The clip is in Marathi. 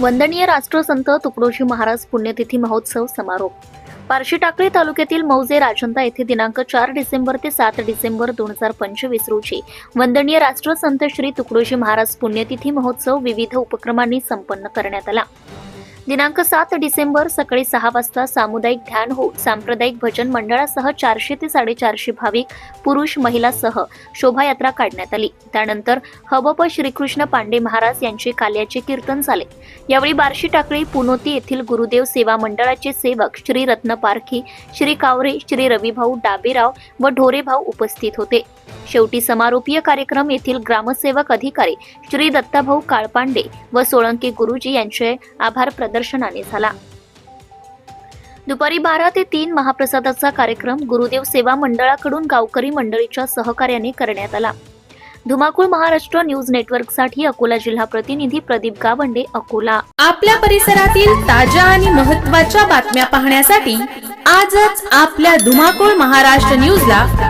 वंदनीय राष्ट्रसंत तुकडोजी महाराज पुण्यतिथी महोत्सव समारोप. पारशी टाकळी तालुक्यातील मौजे राजंता येथे दिनांक चार डिसेंबर ते सात डिसेंबर दोन हजार पंचवीस रोजी वंदनीय राष्ट्रसंत श्री तुकडोजी महाराज पुण्यतिथी महोत्सव विविध उपक्रमांनी संपन्न करण्यात आला. दिनांक सात डिसेंबर सकाळी सहा वाजता सामुदायिक ध्यान हो सांप्रदायिक भजन मंडळासह चारशे ते साडेचारशे भाविक पुरुष महिलासह शोभायात्रा काढण्यात आली. त्यानंतर हबप श्रीकृष्ण पांडे महाराज यांचे काल्याचे कीर्तन झाले. यावेळी बार्शी टाकळी पुनोती येथील गुरुदेव सेवा मंडळाचे सेवक श्री रत्न पारखी श्री कावरे श्री रविभाऊ डाबेराव व ढोरेभाऊ उपस्थित होते. शेवटी समारोपीय कार्यक्रम येथील ग्रामसेवक अधिकारी श्री दत्ताभाऊ काळपांडे व सोळंकी गुरुजी यांचे आभार प्रदर्शनाने झाला. दुपारी बारा ते तीन महाप्रसादाचा कार्यक्रम गुरुदेव सेवा मंडळाकडून गावकरी मंडळीच्या सहकार्याने करण्यात आला. धुमाकूळ महाराष्ट्र न्यूज नेटवर्कसाठी अकोला जिल्हा प्रतिनिधी प्रदीप गावंडे अकोला. आपल्या परिसरातील ताज्या आणि महत्त्वाच्या बातम्या पाहण्यासाठी आजच आपल्या धुमाकूळ महाराष्ट्र न्यूजला